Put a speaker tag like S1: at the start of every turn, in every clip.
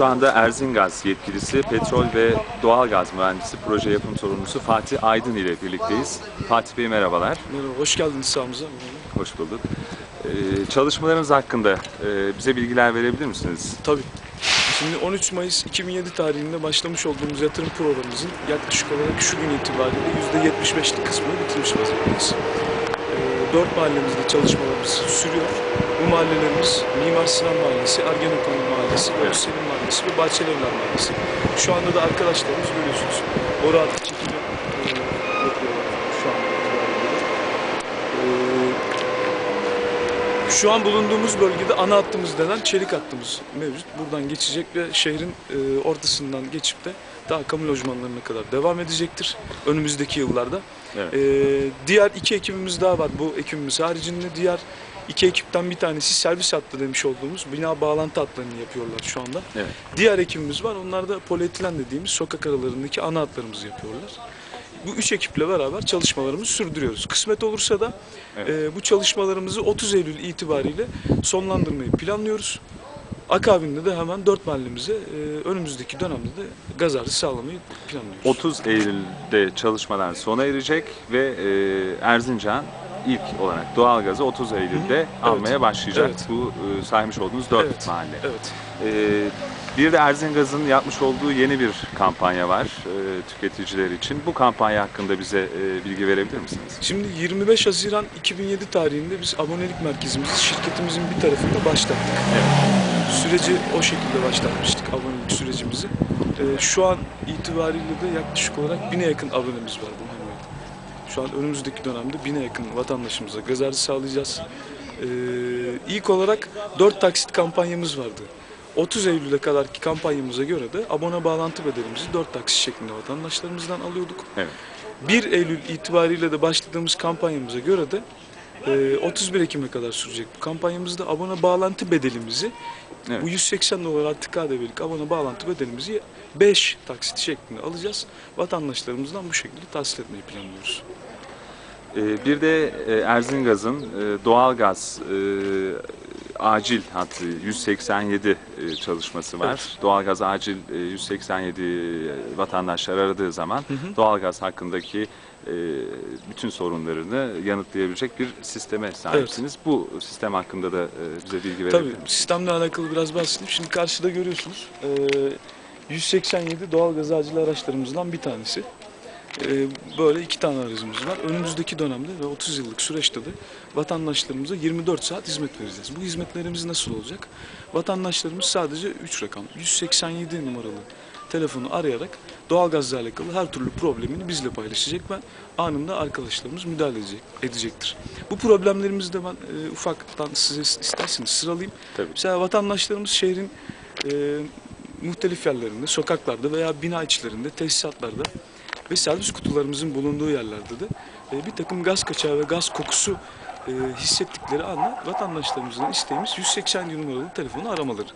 S1: şu anda Erzingaz yetkilisi, petrol ve doğalgaz mühendisi, proje yapım sorumlusu Fatih Aydın ile birlikteyiz. Fatih Bey merhabalar,
S2: Merhaba, hoş geldiniz sahamıza.
S1: hoş bulduk. Ee, çalışmalarınız hakkında e, bize bilgiler verebilir misiniz?
S2: Tabii. Şimdi 13 Mayıs 2007 tarihinde başlamış olduğumuz yatırım programımızın yaklaşık olarak şu gün itibariyle %75'lik kısmını bitirmiş vaziyetteyiz. Dört mahallemizde çalışmalarımız sürüyor. Bu mahallelerimiz Mimar Sinan Mahallesi, Ergenekon Mahallesi, Selim Mahallesi ve Bahçelievler Mahallesi. Şu anda da arkadaşlarımız görüyorsunuz. Boru hattı çekimi e, yapıyorlar şu an itibariyle. Ee, Şu an bulunduğumuz bölgede ana hattımız denen çelik hattımız mevcut. Buradan geçecek ve şehrin e, ortasından geçip de daha kamu lojmanlarına kadar devam edecektir önümüzdeki yıllarda.
S1: Evet.
S2: E, diğer iki ekibimiz daha var. Bu ekibimiz haricinde diğer iki ekipten bir tanesi servis hattı demiş olduğumuz bina bağlantı hatlarını yapıyorlar şu anda.
S1: Evet.
S2: Diğer ekibimiz var. Onlar da polietilen dediğimiz sokak aralarındaki ana hatlarımızı yapıyorlar. Bu üç ekiple beraber çalışmalarımızı sürdürüyoruz. Kısmet olursa da
S1: Evet.
S2: e, bu çalışmalarımızı 30 Eylül itibariyle sonlandırmayı planlıyoruz. Akabinde de hemen dört mahallemize e, önümüzdeki dönemde de gaz artı sağlamayı planlıyoruz.
S1: 30 Eylül'de çalışmalar sona erecek ve e, Erzincan ilk olarak doğalgazı 30 Eylül'de almaya başlayacak.
S2: Evet.
S1: Bu e, saymış olduğunuz 4
S2: Evet.
S1: mahalle.
S2: Evet.
S1: Ee, bir de Erzingaz'ın yapmış olduğu yeni bir kampanya var e, tüketiciler için. Bu kampanya hakkında bize e, bilgi verebilir misiniz?
S2: Şimdi 25 Haziran 2007 tarihinde biz abonelik merkezimizi şirketimizin bir tarafında başlattık. Süreci o şekilde başlatmıştık abonelik sürecimizi. Ee, şu an itibariyle de yaklaşık olarak bine yakın abonemiz var bu. Şu an önümüzdeki dönemde bine yakın vatandaşımıza gaz artı sağlayacağız. Ee, ilk olarak 4 taksit kampanyamız vardı. 30 Eylül'e kadarki kampanyamıza göre de abone bağlantı bedelimizi 4 taksit şeklinde vatandaşlarımızdan alıyorduk.
S1: Evet.
S2: 1 Eylül itibariyle de başladığımız kampanyamıza göre de 31 Ekim'e kadar sürecek bu kampanyamızda abone bağlantı bedelimizi
S1: Evet.
S2: bu 180 dolar artı KDV'lik abone bağlantı bedelimizi 5 taksit şeklinde alacağız. Vatandaşlarımızdan bu şekilde tahsil etmeyi planlıyoruz.
S1: Ee, bir de e, Erzingaz'ın e, doğalgaz e, acil hattı 187 e, çalışması var.
S2: Evet.
S1: Doğalgaz acil e, 187 vatandaşlar aradığı zaman doğalgaz hakkındaki e, bütün sorunlarını yanıtlayabilecek bir sisteme sahipsiniz. Bu sistem hakkında da e, bize bilgi verebilir
S2: Tabii
S1: misiniz?
S2: sistemle alakalı biraz bahsedeyim. Şimdi karşıda görüyorsunuz e, 187 doğalgaz acil araçlarımızdan bir tanesi. E, Böyle iki tane aracımız var. Önümüzdeki dönemde ve 30 yıllık süreçte de vatandaşlarımıza 24 saat hizmet vereceğiz. Bu hizmetlerimiz nasıl olacak? Vatandaşlarımız sadece 3 rakam 187 numaralı telefonu arayarak doğalgazla alakalı her türlü problemini bizle paylaşacak ve anında arkadaşlarımız müdahale edecek, edecektir. Bu problemlerimizi de ben e, ufaktan size isterseniz sıralayayım.
S1: Tabii.
S2: Mesela vatandaşlarımız şehrin e, muhtelif yerlerinde, sokaklarda veya bina içlerinde, tesisatlarda ve servis kutularımızın bulunduğu yerlerde de e, bir takım gaz kaçağı ve gaz kokusu e, hissettikleri anda vatandaşlarımızdan isteğimiz 187 numaralı telefonu aramaları.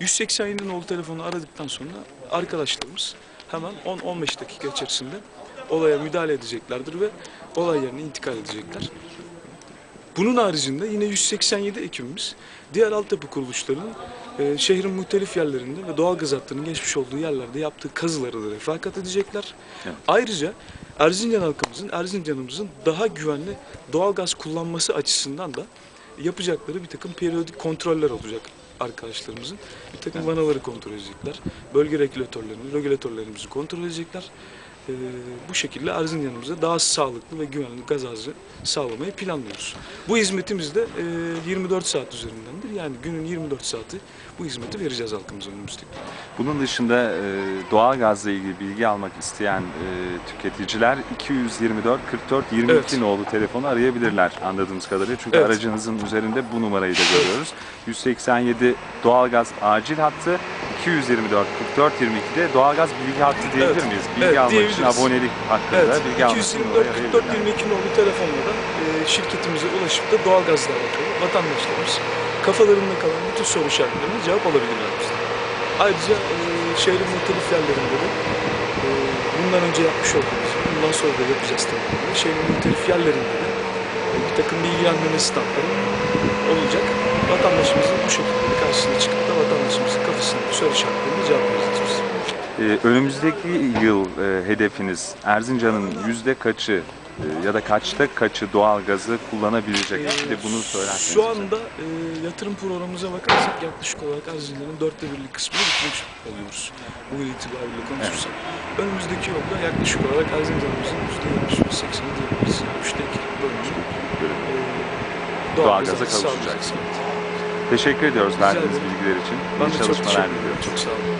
S2: 187 numaralı telefonu aradıktan sonra arkadaşlarımız hemen 10-15 dakika içerisinde olaya müdahale edeceklerdir ve olay yerine intikal edecekler. Bunun haricinde yine 187 ekibimiz diğer altyapı kuruluşlarının e, şehrin muhtelif yerlerinde ve doğal gaz hattının geçmiş olduğu yerlerde yaptığı kazıları da refakat edecekler.
S1: Evet.
S2: Ayrıca Erzincan halkımızın, Erzincan'ımızın daha güvenli doğal gaz kullanması açısından da yapacakları bir takım periyodik kontroller olacak arkadaşlarımızın. Bir takım vanaları kontrol edecekler. Bölge regülatörlerini, regülatörlerimizi kontrol edecekler. Ee, bu şekilde Erzincan'ımıza daha sağlıklı ve güvenli gaz azı sağlamayı planlıyoruz. Bu hizmetimiz de e, 24 saat üzerindendir. Yani günün 24 saati bu hizmeti vereceğiz halkımıza önümüzdeki.
S1: Bunun dışında e, doğalgazla ilgili bilgi almak isteyen e, tüketiciler 224 44 22
S2: Evet.
S1: nolu telefonu arayabilirler anladığımız kadarıyla. Çünkü
S2: Evet.
S1: aracınızın üzerinde bu numarayı da görüyoruz. 187 doğalgaz acil hattı, 224 44 22'de doğalgaz bilgi hattı diyebilir
S2: Evet.
S1: miyiz? Bilgi
S2: Evet,
S1: almak için abonelik hakkında
S2: Evet,
S1: bilgi almak için
S2: 224
S1: numarayı
S2: 44
S1: arayabilirler.
S2: 22 nolu telefonla da e, şirketimize ulaşıp da doğalgazla alakalı vatandaşlarımız kafalarında kalan bütün soru işaretlerine cevap alabilirler bizden. Ayrıca e, şehrin muhtelif yerlerinde de e, bundan önce yapmış olduğumuz, bundan sonra da yapacağız tabii. Şehrin muhtelif yerlerinde de bir takım bilgilendirme standları olacak. Vatandaşımızın bu şekilde karşısına çıkıp da vatandaşımızın kafasındaki soru işaretlerine cevap vereceğiz biz.
S1: Ee, önümüzdeki yıl e, hedefiniz Erzincan'ın yüzde kaçı e, ya da kaçta kaçı doğalgazı kullanabilecek? Bir de bunu söylerseniz.
S2: Şu anda e, yatırım programımıza bakarsak yaklaşık olarak Erzincan'ın dörtte birlik kısmını bitirmiş oluyoruz. Bugün itibariyle konuşursak. Önümüzdeki yolda yaklaşık olarak Erzincan'ımızın yüzde yetmiş ve sekseni diyebiliriz. Üçte iki bölümünü e,
S1: Doğalgaza
S2: doğalgaza
S1: kavuşacak. Teşekkür ediyoruz verdiğiniz bilgiler için. İyi çalışmalar diliyorum.
S2: Çok sağ olun.